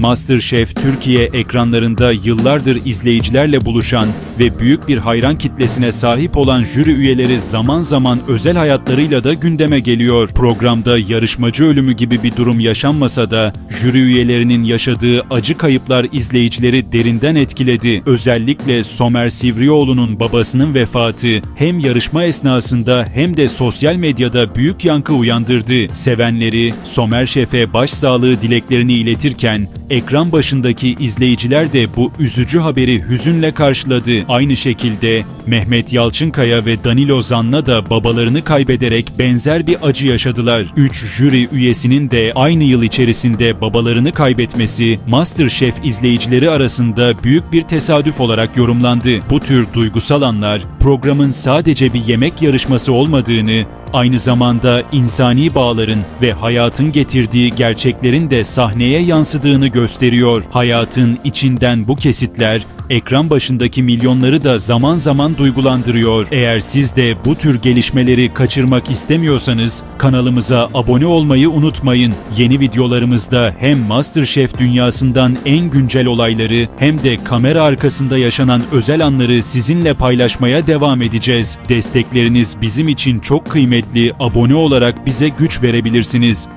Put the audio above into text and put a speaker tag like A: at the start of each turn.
A: MasterChef Türkiye ekranlarında yıllardır izleyicilerle buluşan ve büyük bir hayran kitlesine sahip olan jüri üyeleri zaman zaman özel hayatlarıyla da gündeme geliyor. Programda yarışmacı ölümü gibi bir durum yaşanmasa da jüri üyelerinin yaşadığı acı kayıplar izleyicileri derinden etkiledi. Özellikle Somer Sivrioğlu'nun babasının vefatı hem yarışma esnasında hem de sosyal medyada büyük yankı uyandırdı. Sevenleri Somer Şef'e başsağlığı dileklerini iletirken ekran başındaki izleyiciler de bu üzücü haberi hüzünle karşıladı. Aynı şekilde Mehmet Yalçınkaya ve Danilo Zanna da babalarını kaybederek benzer bir acı yaşadılar. 3 jüri üyesinin de aynı yıl içerisinde babalarını kaybetmesi MasterChef izleyicileri arasında büyük bir tesadüf olarak yorumlandı. Bu tür duygusal anlar programın sadece bir yemek yarışması olmadığını, aynı zamanda insani bağların ve hayatın getirdiği gerçeklerin de sahneye yansıdığını gösteriyor. Hayatın içinden bu kesitler ekran başındaki milyonları da zaman zaman duygulandırıyor. Eğer siz de bu tür gelişmeleri kaçırmak istemiyorsanız kanalımıza abone olmayı unutmayın. Yeni videolarımızda hem MasterChef dünyasından en güncel olayları hem de kamera arkasında yaşanan özel anları sizinle paylaşmaya devam edeceğiz. Destekleriniz bizim için çok kıymetli. Abone olarak bize güç verebilirsiniz.